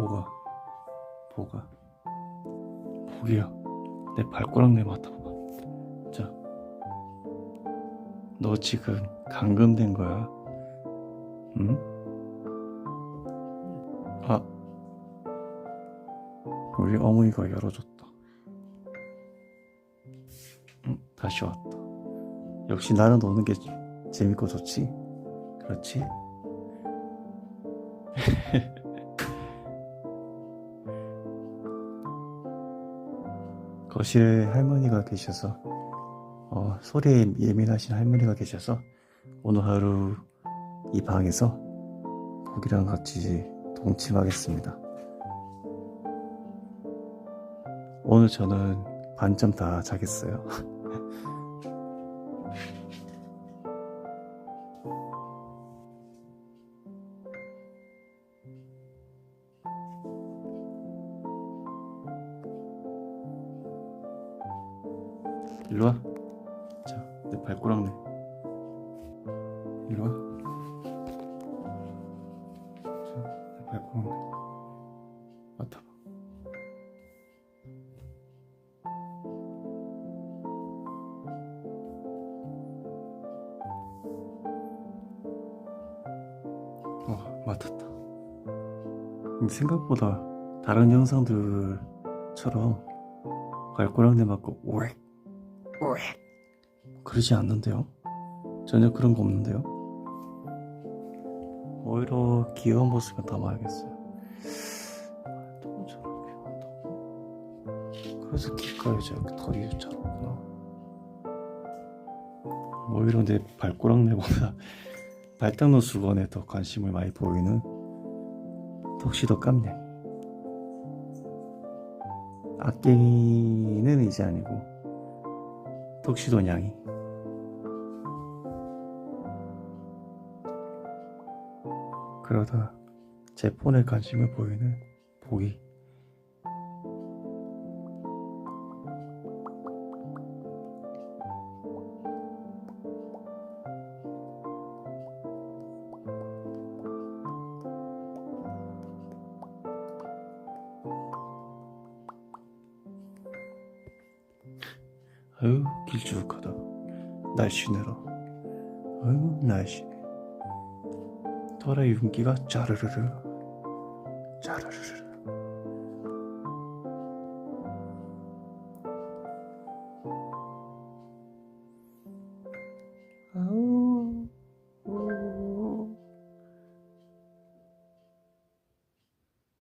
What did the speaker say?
뭐가 뭐가? 복이야. 내 발가락 내 맡아봐. 자 너 지금 감금된 거야? 응? 아 우리 어머니가 열어줬다. 응, 다시 왔다. 역시 나는 노는 게 재밌고 좋지? 그렇지 거실에 할머니가 계셔서 어, 소리에 예민하신 할머니가 계셔서 오늘 하루 이 방에서 복이랑 같이 동침하겠습니다. 오늘 저는 반쯤 다 자겠어요. 일로 와. 자, 내 발가락 내. 일로 와. 자, 내 발가락 내. 맡아봐. 어, 맡았다. 생각보다 다른 영상들처럼 발가락내 맞고 오렉 그러지 않는데요? 전혀 그런 거 없는데요? 오히려 귀여운 모습을 담아야겠어요. 너무 저렇게 한다고. 그래서 귓가에 저렇게 털이 자랐구나. 오히려 내 발가락 내보다 발닦는 수건에 더 관심을 많이 보이는 턱시도 깜냥. 악갱이는 이제 아니고 턱시도 냥이. 그러다 제 폰에 관심을 보이는 보기. 아유 길쭉하다. 날씬해라. 아유 날씬해 털의 윤기가 짜르르르. 짜르르르